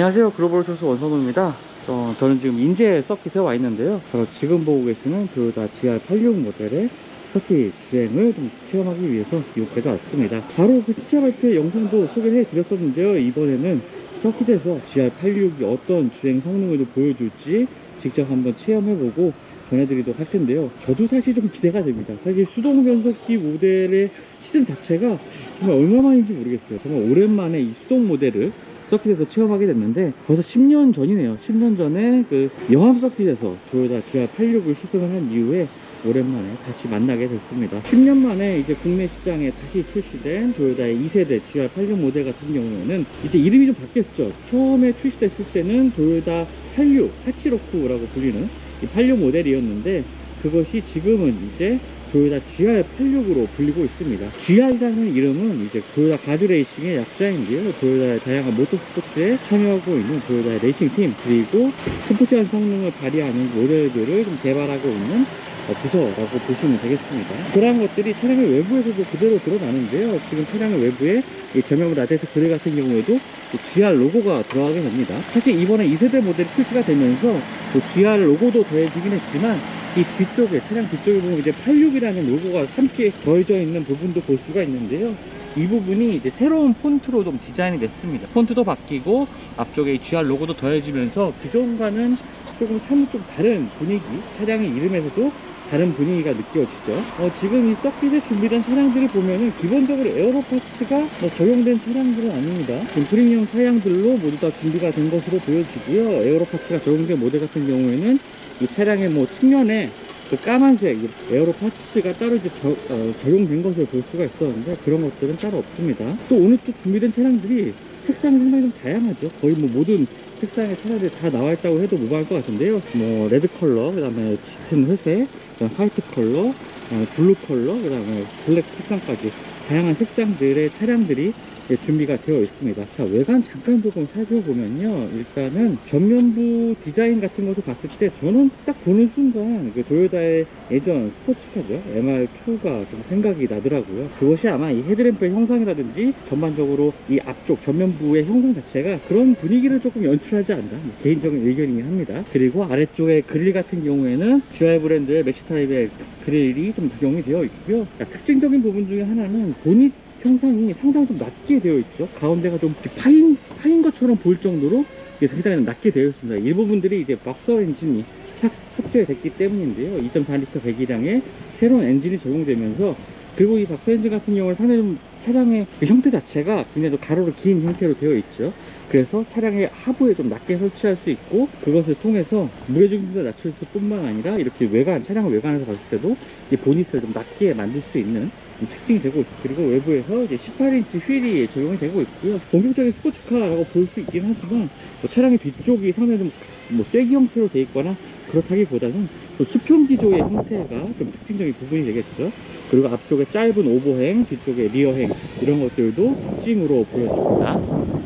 안녕하세요. 글로벌 투수 원선우입니다. 어, 저는 지금 인제 서킷에 와 있는데요. 바로 지금 보고 계시는 토요타 GR86 모델의 서킷 주행을 좀 체험하기 위해서 이곳까지 왔습니다. 바로 그 시차 발표 영상도 소개를 해드렸었는데요. 이번에는 서킷에서 GR86이 어떤 주행 성능을 좀 보여줄지 직접 한번 체험해보고 전해드리도록 할 텐데요. 저도 사실 좀 기대가 됩니다. 사실 수동 변속기 모델의 시즌 자체가 정말 얼마만인지 모르겠어요. 정말 오랜만에 이 수동 모델을 서킷에서 체험하게 됐는데 벌써 10년 전이네요. 10년 전에 그 영암 서킷에서 도요타 GR86을 시승을 한 이후에 오랜만에 다시 만나게 됐습니다. 10년 만에 이제 국내 시장에 다시 출시된 도요타의 2세대 GR86 모델 같은 경우에는 이제 이름이 좀 바뀌었죠. 처음에 출시됐을 때는 도요타 86, 하치로쿠라고 불리는 이86 모델이었는데 그것이 지금은 이제 도요타 GR86으로 불리고 있습니다. GR이라는 이름은 이제 도요타 가주 레이싱의 약자인데요. 도요타의 다양한 모터 스포츠에 참여하고 있는 도요타의 레이싱 팀 그리고 스포티한 성능을 발휘하는 모델들을 좀 개발하고 있는 어, 부서라고 보시면 되겠습니다. 그러한 것들이 차량의 외부에서도 그대로 드러나는데요. 지금 차량의 외부에 이 전면 라데트 그릴 같은 경우에도 이 GR 로고가 들어가게 됩니다. 사실 이번에 2세대 모델이 출시가 되면서 또 GR 로고도 더해지긴 했지만 이 뒤쪽에 차량 뒤쪽에 보면 이제 86이라는 로고가 함께 더해져 있는 부분도 볼 수가 있는데요. 이 부분이 이제 새로운 폰트로 좀 디자인이 됐습니다. 폰트도 바뀌고 앞쪽에 이 GR 로고도 더해지면서 기존과는 조금 사뭇 좀 다른 분위기, 차량의 이름에서도 다른 분위기가 느껴지죠. 어, 지금 이 서킷에 준비된 차량들을 보면은 기본적으로 에어로 파츠가 뭐 적용된 차량들은 아닙니다. 프리미엄 사양들로 모두 다 준비가 된 것으로 보여지고요. 에어로 파츠가 적용된 모델 같은 경우에는 이 차량의 뭐 측면에 그 까만색 에어로 파츠가 따로 이제 저- 어, 적용된 것을 볼 수가 있었는데 그런 것들은 따로 없습니다. 또 오늘 또 준비된 차량들이 색상이 상당히 좀 다양하죠. 거의 뭐 모든 색상의 차량들이 다 나와 있다고 해도 무방할 것 같은데요. 뭐 레드 컬러, 그다음에 짙은 회색, 그다음 화이트 컬러, 그다음에 블루 컬러, 그다음에 블랙 색상까지 다양한 색상들의 차량들이 예, 준비가 되어 있습니다. 자, 외관 잠깐 조금 살펴보면요. 일단은 전면부 디자인 같은 것을 봤을 때 저는 딱 보는 순간 그 도요타의 예전 스포츠카죠. MR2가 좀 생각이 나더라고요. 그것이 아마 이 헤드램프의 형상이라든지 전반적으로 이 앞쪽 전면부의 형상 자체가 그런 분위기를 조금 연출하지 않나 뭐 개인적인 의견이긴 합니다. 그리고 아래쪽에 그릴 같은 경우에는 GR 브랜드의 매치 타입의 그릴이 좀 적용이 되어 있고요. 특징적인 부분 중에 하나는 보닛 형상이 상당히 좀 낮게 되어 있죠. 가운데가 좀 파인, 파인 것처럼 보일 정도로 상당히 낮게 되어 있습니다. 이 부분들이 이제 박서 엔진이 탑, 탑재됐기 때문인데요. 2.4L 배기량의 새로운 엔진이 적용되면서 그리고 이 박서 엔진 같은 경우는 상당히 좀 차량의 그 형태 자체가 굉장히 좀 가로로 긴 형태로 되어 있죠. 그래서 차량의 하부에 좀 낮게 설치할 수 있고 그것을 통해서 무게중심도 낮출 뿐만 아니라 이렇게 외관, 차량 외관에서 봤을 때도 이 보닛을 좀 낮게 만들 수 있는 특징이 되고 있습니다. 그리고 외부에서 이제 18인치 휠이 적용이 되고 있고요. 본격적인 스포츠카라고 볼 수 있긴 하지만 뭐 차량의 뒤쪽이 상당히 좀 뭐 쐐기 형태로 되어 있거나 그렇다기보다는 또 수평 기조의 형태가 좀 특징적인 부분이 되겠죠. 그리고 앞쪽에 짧은 오버행, 뒤쪽에 리어행 이런 것들도 특징으로 보여집니다.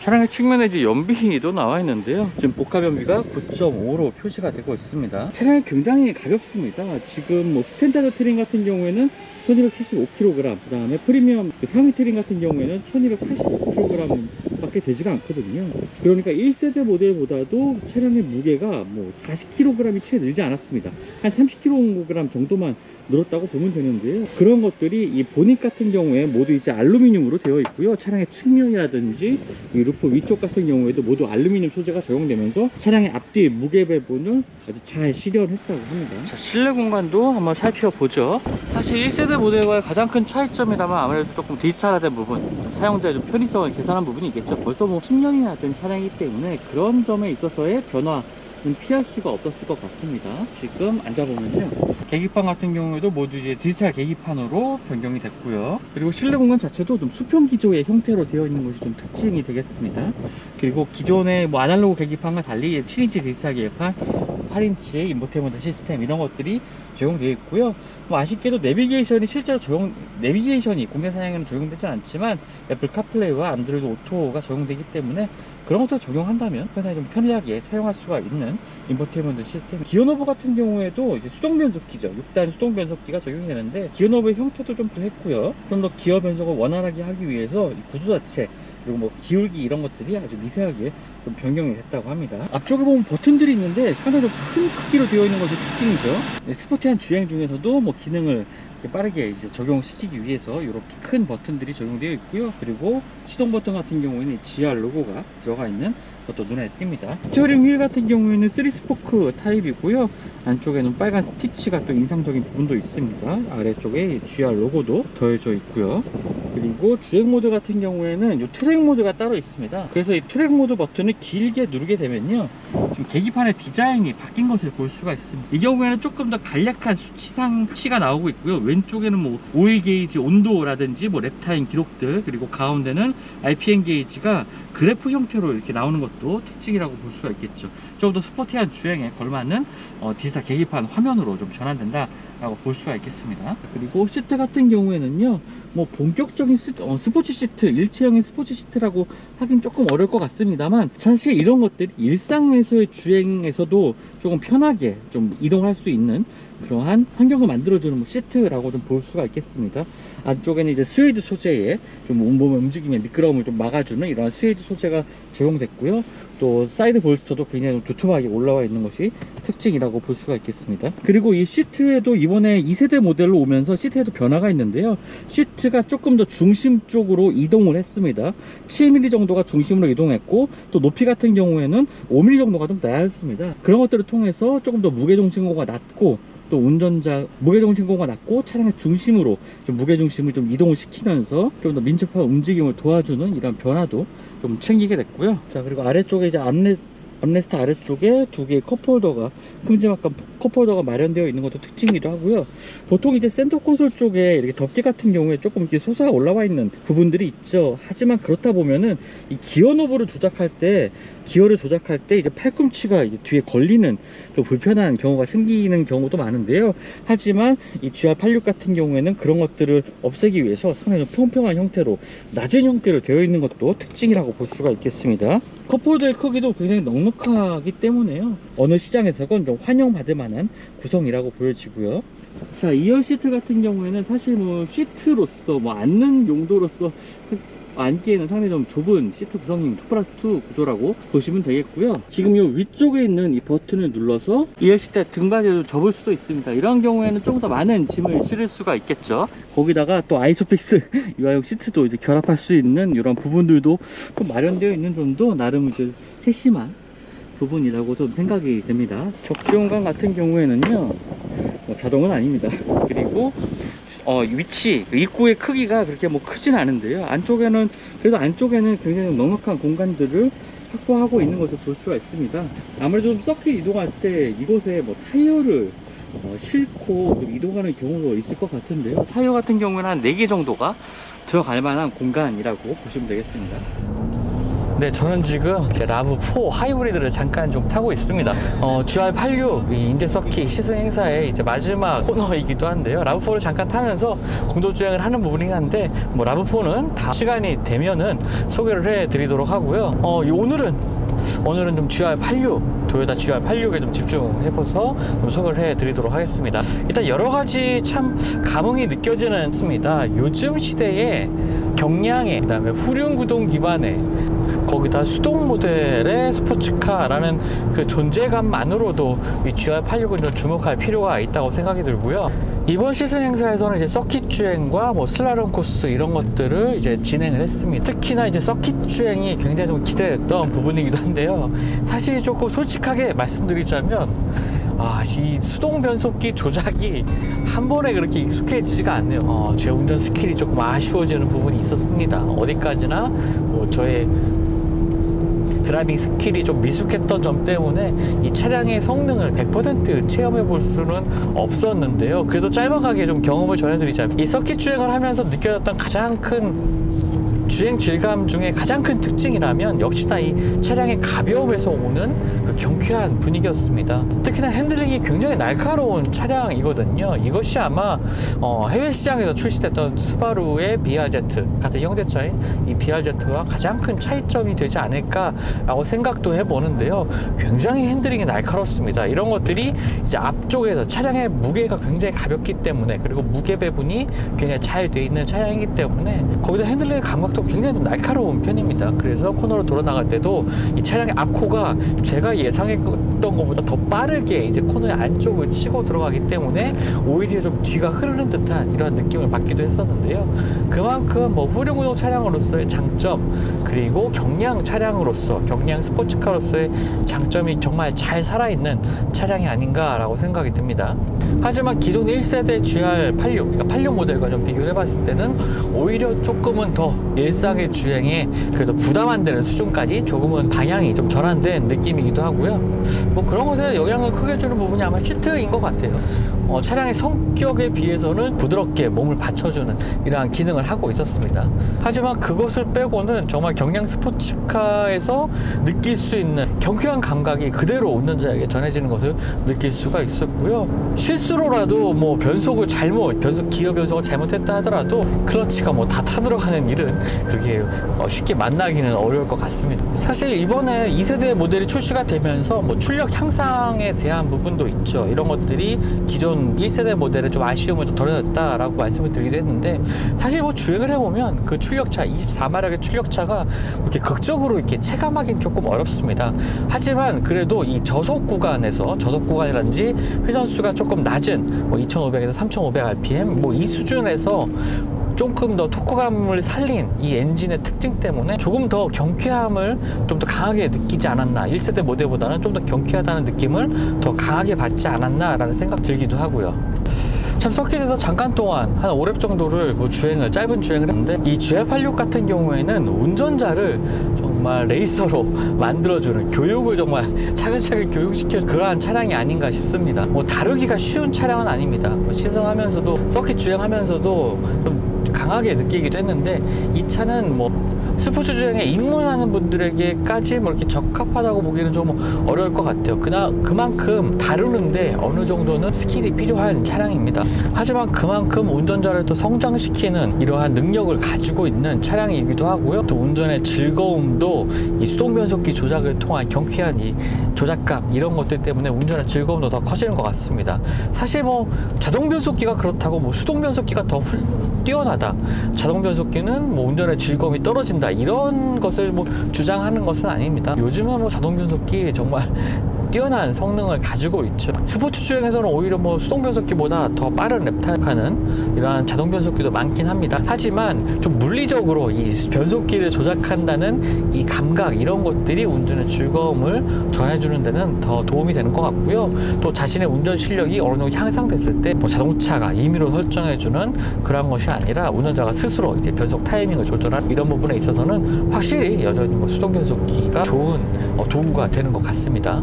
차량의 측면에 이제 연비도 나와 있는데요. 지금 복합 연비가 9.5로 표시가 되고 있습니다. 차량이 굉장히 가볍습니다. 지금 뭐 스탠다드 트림 같은 경우에는 1275kg, 그 다음에 프리미엄 그 상위 트림 같은 경우에는 1285kg 밖에 되지가 않거든요. 그러니까 1세대 모델보다도 차량의 무게가 뭐 40kg이 채 늘지 않았습니다. 한 30kg 정도만 늘었다고 보면 되는데요. 그런 것들이 이 보닛 같은 경우에 모두 이제 알루미늄으로 되어 있고요. 차량의 측면이라든지 이 루프 위쪽 같은 경우에도 모두 알루미늄 소재가 적용되면서 차량의 앞뒤 무게 배분을 아주 잘 실현했다고 합니다. 자, 실내 공간도 한번 살펴보죠. 사실 1세대 모델과의 가장 큰 차이점이라면 아무래도 조금 디지털화된 부분, 좀 사용자의 좀 편의성을 개선한 부분이 있겠죠. 벌써 뭐 10년이나 된 차량이기 때문에 그런 점에 있어서의 변화 는 피할 수가 없었을 것 같습니다. 지금 앉아보면요. 계기판 같은 경우에도 모두 이제 디지털 계기판으로 변경이 됐고요. 그리고 실내 공간 자체도 좀 수평 기조의 형태로 되어 있는 것이 좀 특징이 되겠습니다. 그리고 기존의 뭐 아날로그 계기판과 달리 7인치 디지털 계기판, 8인치의 인포테인먼트 시스템 이런 것들이 적용되어 있고요. 뭐 아쉽게도 내비게이션이 실제로 적용, 내비게이션이 국내 사양에는 적용되지 않지만 애플 카플레이와 안드로이드 오토가 적용되기 때문에 그런 것도 적용한다면 상당히 좀 편리하게 사용할 수가 있는 인포테인먼트 시스템. 기어 노브 같은 경우에도 이제 수동 변속기죠. 6단 수동 변속기가 적용이 되는데 기어 노브의 형태도 좀 더 했고요. 좀 더 기어 변속을 원활하게 하기 위해서 이 구조 자체 그리고 뭐 기울기 이런 것들이 아주 미세하게 좀 변경이 됐다고 합니다. 앞쪽에 보면 버튼들이 있는데 상당히 좀큰 크기로 되어 있는 것이 특징이죠. 네, 스포티한 주행 중에서도 뭐 기능을 빠르게 이제 적용시키기 위해서 이렇게 큰 버튼들이 적용되어 있고요. 그리고 시동 버튼 같은 경우에는 GR 로고가 들어가 있는 것도 눈에 띕니다. 스티어링 휠 같은 경우에는 3스포크 타입이고요. 안쪽에는 빨간 스티치가 또 인상적인 부분도 있습니다. 아래쪽에 GR 로고도 더해져 있고요. 그리고 주행 모드 같은 경우에는 이 트랙 모드가 따로 있습니다. 그래서 이 트랙 모드 버튼을 길게 누르게 되면요. 지금 계기판의 디자인이 바뀐 것을 볼 수가 있습니다. 이 경우에는 조금 더 간략한 수치상 수치가 나오고 있고요. 왼쪽에는 뭐 오일 게이지 온도라든지 뭐 랩타임 기록들 그리고 가운데는 RPM 게이지가 그래프 형태로 이렇게 나오는 것도 특징이라고 볼 수가 있겠죠. 좀 더 스포티한 주행에 걸맞는 어, 디지털 계기판 화면으로 좀 전환된다 라고 볼 수가 있겠습니다. 그리고 시트 같은 경우에는요, 뭐 본격적인 시, 어, 스포츠 시트, 일체형의 스포츠 시트라고 하긴 조금 어려울 것 같습니다만 사실 이런 것들이 일상에서의 주행에서도 조금 편하게 좀 이동할 수 있는 그러한 환경을 만들어주는 뭐 시트라고 좀 볼 수가 있겠습니다. 안쪽에는 이제 스웨이드 소재의 좀 온몸의 움직임의 미끄러움을 좀 막아주는 이러한 스웨이드 소재가 적용됐고요. 또 사이드 볼스터도 굉장히 좀 두툼하게 올라와 있는 것이 특징이라고 볼 수가 있겠습니다. 그리고 이 시트에도 이번에 2세대 모델로 오면서 시트에도 변화가 있는데요. 시트가 조금 더 중심 쪽으로 이동을 했습니다. 7mm 정도가 중심으로 이동했고 또 높이 같은 경우에는 5mm 정도가 좀 낮았습니다. 그런 것들을 통해서 조금 더 무게중심고가 낮고 또 운전자 무게중심고가 낮고 차량의 중심으로 좀 무게중심을 좀 이동을 시키면서 좀 더 민첩한 움직임을 도와주는 이런 변화도 좀 챙기게 됐고요. 자 그리고 아래쪽에 이제 암레 암레스트 아래쪽에 두 개의 컵홀더가 큼지막한 컵홀더가 마련되어 있는 것도 특징이기도 하고요. 보통 이제 센터 콘솔 쪽에 이렇게 덮개 같은 경우에 조금 이렇게 솟아 올라와 있는 부분들이 있죠. 하지만 그렇다 보면은 이 기어 노브를 조작할 때 기어를 조작할 때 이제 팔꿈치가 이제 뒤에 걸리는 또 불편한 경우가 생기는 경우도 많은데요. 하지만 이 GR86 같은 경우에는 그런 것들을 없애기 위해서 상당히 좀 평평한 형태로 낮은 형태로 되어 있는 것도 특징이라고 볼 수가 있겠습니다. 컵홀더의 크기도 굉장히 넉넉하기 때문에요. 어느 시장에서건 좀 환영받을 만한 구성이라고 보여지고요. 자, 2열 시트 같은 경우에는 사실 뭐 시트로서 뭐 앉는 용도로서 앉기에는 상당히 좀 좁은 시트 구성인 2 플러스 2 구조라고 보시면 되겠고요. 지금 이 위쪽에 있는 이 버튼을 눌러서 2열 시트 등받이를 접을 수도 있습니다. 이런 경우에는 조금 더 많은 짐을 실을 수가 있겠죠. 거기다가 또 아이소픽스 유아용 시트도 이제 결합할 수 있는 이런 부분들도 또 마련되어 있는 점도 나름 이제 세심한 부분이라고 좀 생각이 됩니다. 적지 공간 같은 경우에는요, 뭐 자동은 아닙니다. 그리고 어, 위치, 입구의 크기가 그렇게 뭐 크진 않은데요. 안쪽에는, 그래도 안쪽에는 굉장히 넉넉한 공간들을 확보하고 있는 것을 볼 수가 있습니다. 아무래도 좀 서킷 이동할 때 이곳에 뭐 타이어를 어, 싣고 좀 이동하는 경우도 있을 것 같은데요. 타이어 같은 경우는 한 4개 정도가 들어갈 만한 공간이라고 보시면 되겠습니다. 네, 저는 지금 이제 라브4 하이브리드를 잠깐 좀 타고 있습니다. 어, GR86 이 인제 서킷 시승 행사의 이제 마지막 코너이기도 한데요. 라브4를 잠깐 타면서 공도 주행을 하는 부분이긴 한데, 뭐 라브4는 다 시간이 되면은 소개를 해 드리도록 하고요. 어, 이 오늘은 오늘은 좀 GR86 도요타 GR86에 좀 집중해서 좀 소개를 해드리도록 하겠습니다. 일단 여러 가지 참 감흥이 느껴지는 있습니다. 요즘 시대에 경량에 그다음에 후륜 구동 기반의 거기다 수동 모델의 스포츠카라는 그 존재감만으로도 이 GR86은 좀 주목할 필요가 있다고 생각이 들고요. 이번 시즌 행사에서는 이제 서킷 주행과 뭐 슬라롬 코스 이런 것들을 이제 진행을 했습니다. 특히나 이제 서킷 주행이 굉장히 좀 기대됐던 부분이기도 한데요. 사실 조금 솔직하게 말씀드리자면 아, 이 수동 변속기 조작이 한 번에 그렇게 익숙해지지가 않네요. 어, 제 운전 스킬이 조금 아쉬워지는 부분이 있었습니다. 어디까지나 뭐 저의 드라이빙 스킬이 좀 미숙했던 점 때문에 이 차량의 성능을 100% 체험해 볼 수는 없었는데요. 그래도 짤막하게 좀 경험을 전해드리자면 이 서킷 주행을 하면서 느껴졌던 가장 큰 주행 질감 중에 가장 큰 특징이라면 역시나 이 차량의 가벼움에서 오는 그 경쾌한 분위기였습니다. 특히나 핸들링이 굉장히 날카로운 차량이거든요. 이것이 아마 어, 해외 시장에서 출시됐던 스바루의 BRZ 같은 형제차인 이 BRZ와 가장 큰 차이점이 되지 않을까라고 생각도 해보는데요. 굉장히 핸들링이 날카롭습니다. 이런 것들이 이제 앞쪽에서 차량의 무게가 굉장히 가볍기 때문에 그리고 무게 배분이 굉장히 잘 돼 있는 차량이기 때문에 거기다 핸들링 감각도 굉장히 좀 날카로운 편입니다. 그래서 코너로 돌아 나갈 때도 이 차량의 앞코가 제가 예상했던 것보다 더 빠르게 이제 코너의 안쪽을 치고 들어가기 때문에 오히려 좀 뒤가 흐르는 듯한 이런 느낌을 받기도 했었는데요. 그만큼 뭐 후륜구동 차량으로서의 장점 그리고 경량 차량으로서 경량 스포츠카로서의 장점이 정말 잘 살아있는 차량이 아닌가라고 생각이 듭니다. 하지만 기존 1세대 GR86, 그러니까 86 모델과 좀 비교를 해봤을 때는 오히려 조금은 더 일상의 주행에 그래도 부담 안 되는 수준까지 조금은 방향이 좀 전환된 느낌이기도 하고요. 뭐 그런 것에 영향을 크게 주는 부분이 아마 시트인 것 같아요. 어, 차량의 성격에 비해서는 부드럽게 몸을 받쳐주는 이러한 기능을 하고 있었습니다. 하지만 그것을 빼고는 정말 경량 스포츠카에서 느낄 수 있는 경쾌한 감각이 그대로 운전자에게 전해지는 것을 느낄 수가 있었고요. 실수로라도 뭐 변속을 잘못, 변속 기어 변속을 잘못했다 하더라도 클러치가 뭐 다 타들어가는 일은 그렇게 어, 쉽게 만나기는 어려울 것 같습니다. 사실 이번에 2세대 모델이 출시가 되면서 뭐 출력 향상에 대한 부분도 있죠. 이런 것들이 기존 1세대 모델의 좀 아쉬움을 좀 덜어냈다라고 말씀을 드리기도 했는데 사실 뭐 주행을 해보면 그 출력차 24마력의 출력차가 그렇게 극적으로 이렇게 체감하기는 조금 어렵습니다. 하지만 그래도 이 저속 구간에서 저속 구간이라든지 회전수가 조금 낮은 뭐 2,500에서 3,500 rpm 뭐 이 수준에서 조금 더 토크감을 살린 이 엔진의 특징 때문에 조금 더 경쾌함을 좀 더 강하게 느끼지 않았나 1세대 모델보다는 좀 더 경쾌하다는 느낌을 더 강하게 받지 않았나 라는 생각 들기도 하고요. 참 서킷에서 잠깐 동안 한 5렙 정도를 뭐 주행을 짧은 주행을 했는데 이 GR86 같은 경우에는 운전자를 정말 레이서로 만들어주는 교육을 정말 차근차근 교육시켜 그러한 차량이 아닌가 싶습니다. 뭐 다루기가 쉬운 차량은 아닙니다. 뭐 시승하면서도 서킷 주행하면서도 좀 강하게 느끼기도 했는데 이 차는 뭐 스포츠 주행에 입문하는 분들에게까지 뭐 이렇게 적합하다고 보기는 좀 어려울 것 같아요. 그나 그만큼 다루는데 어느 정도는 스킬이 필요한 차량입니다. 하지만 그만큼 운전자를 또 성장시키는 이러한 능력을 가지고 있는 차량이기도 하고요. 또 운전의 즐거움도 이 수동 변속기 조작을 통한 경쾌한 이 조작감 이런 것들 때문에 운전의 즐거움도 더 커지는 것 같습니다. 사실 뭐 자동 변속기가 그렇다고 뭐 수동 변속기가 더 훌, 뛰어 나다. 자동 변속기는 뭐 운전의 즐거움이 떨어진다. 이런 것을 뭐 주장하는 것은 아닙니다. 요즘은 뭐 자동 변속기 정말 뛰어난 성능을 가지고 있죠. 스포츠 주행에서는 오히려 뭐 수동 변속기보다 더 빠른 랩타하는 이러한 자동 변속기도 많긴 합니다. 하지만 좀 물리적으로 이 변속기를 조작한다는 이 감각 이런 것들이 운전의 즐거움을 전해주는 데는 더 도움이 되는 것 같고요. 또 자신의 운전 실력이 어느 정도 향상됐을 때 뭐 자동차가 임의로 설정해주는 그런 것이 아니라 운전자가 스스로 이제 변속 타이밍을 조절하는 이런 부분에 있어서는 확실히 여전히 뭐 수동 변속기가 좋은 어, 도구가 되는 것 같습니다.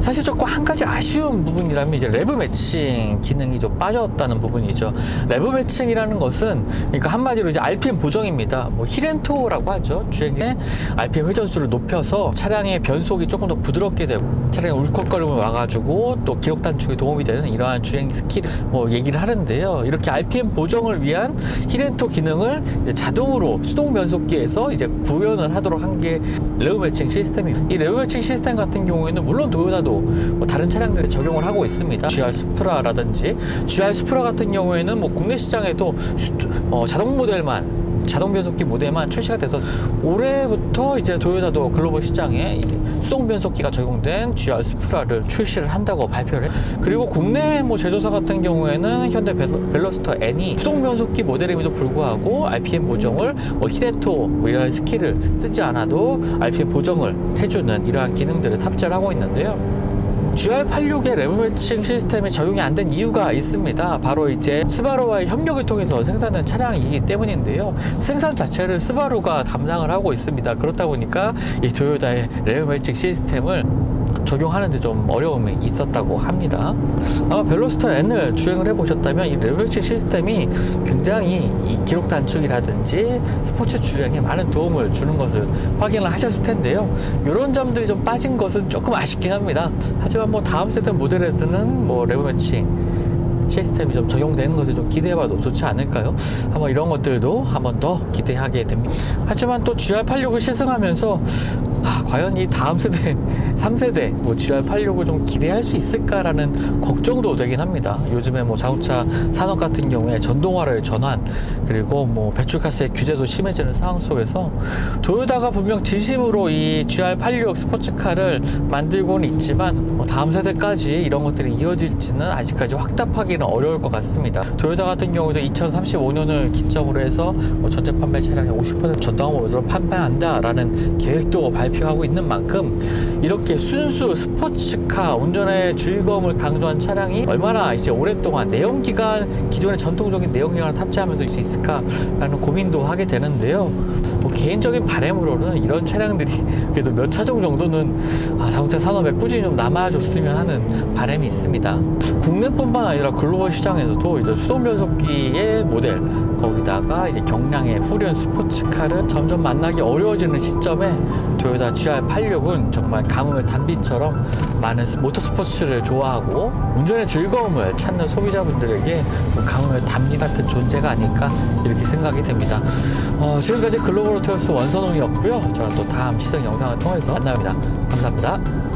사실 조금 한 가지 아쉬운 부분이라면 이제 레브 매칭 기능이 좀 빠졌다는 부분이죠. 레브 매칭이라는 것은 그러니까 한마디로 이제 RPM 보정입니다. 뭐 힐앤토라고 하죠. 주행에 RPM 회전수를 높여서 차량의 변속이 조금 더 부드럽게 되고 차량의 울컥거림을 와가지고 또 기록 단축에 도움이 되는 이러한 주행 스킬 뭐 얘기를 하는데요. 이렇게 RPM 보정을 위한 힐앤토 기능을 자동으로 수동 변속기에서 이제 구현을 하도록 한 게 레브 매칭 시스템입니다. 이 레브 매칭 시스템 같은 경우에는 물론 도요타도 뭐 다른 차량들에 적용을 하고 있습니다. GR 수프라라든지 GR 수프라 같은 경우에는 뭐 국내 시장에도 슈- 어, 자동 모델만 자동 변속기 모델만 출시가 돼서 올해부터 이제 도요타도 글로벌 시장에 이 수동 변속기가 적용된 GR 스프라를 출시를 한다고 발표를 해. 그리고 국내 뭐 제조사 같은 경우에는 현대 벨- 벨로스터 N이 수동 변속기 모델임에도 불구하고 RPM 보정을 뭐 히레토 뭐 이런 스킬을 쓰지 않아도 RPM 보정을 해주는 이러한 기능들을 탑재를 하고 있는데요. GR86의 레브 매칭 시스템이 적용이 안 된 이유가 있습니다. 바로 이제 스바루와의 협력을 통해서 생산된 차량이기 때문인데요. 생산 자체를 스바루가 담당을 하고 있습니다. 그렇다 보니까 이 도요타의 레브 매칭 시스템을 적용하는데 좀 어려움이 있었다고 합니다. 아마 벨로스터 N을 주행을 해보셨다면 이 레벨치 시스템이 굉장히 이 기록 단축이라든지 스포츠 주행에 많은 도움을 주는 것을 확인을 하셨을 텐데요. 이런 점들이 좀 빠진 것은 조금 아쉽긴 합니다. 하지만 뭐 다음 세대 모델에서는 뭐 레벨 매칭 시스템이 좀 적용되는 것을 좀 기대해봐도 좋지 않을까요? 한번 이런 것들도 한번 더 기대하게 됩니다. 하지만 또 GR86을 시승하면서 아, 과연 이 다음 세대, 3세대 뭐 GR86을 좀 기대할 수 있을까라는 걱정도 되긴 합니다. 요즘에 뭐 자동차 산업 같은 경우에 전동화를 전환 그리고 뭐 배출가스의 규제도 심해지는 상황 속에서 도요타가 분명 진심으로 이 GR86 스포츠카를 만들고는 있지만 뭐 다음 세대까지 이런 것들이 이어질지는 아직까지 확답하기는 어려울 것 같습니다. 도요타 같은 경우도 2035년을 기점으로 해서 뭐 전체 판매 차량의 50% 전동화 모델로 판매한다라는 계획도 발표 하고 있는 만큼 이렇게 순수 스포츠카 운전의 즐거움을 강조한 차량이 얼마나 이제 오랫동안 내연기관 기존의 전통적인 내연기관을 탑재하면서 있을 수 있을까라는 고민도 하게 되는데요. 뭐 개인적인 바람으로는 이런 차량들이 그래도 몇 차종 정도는 아, 자동차 산업에 꾸준히 좀 남아줬으면 하는 바람이 있습니다. 국내뿐만 아니라 글로벌 시장에서도 이제 수동 변속기의 모델 거기다가 이제 경량의 후륜 스포츠카를 점점 만나기 어려워지는 시점에 토요타 GR86은 정말 가뭄의 단비처럼 많은 모터 스포츠를 좋아하고 운전의 즐거움을 찾는 소비자분들에게 뭐 가뭄의 단비 같은 존재가 아닐까 이렇게 생각이 됩니다. 어, 지금까지 글로벌 오토스 원선홍이었고요. 저는 또 다음 시승 영상을 통해서 만납니다. 감사합니다.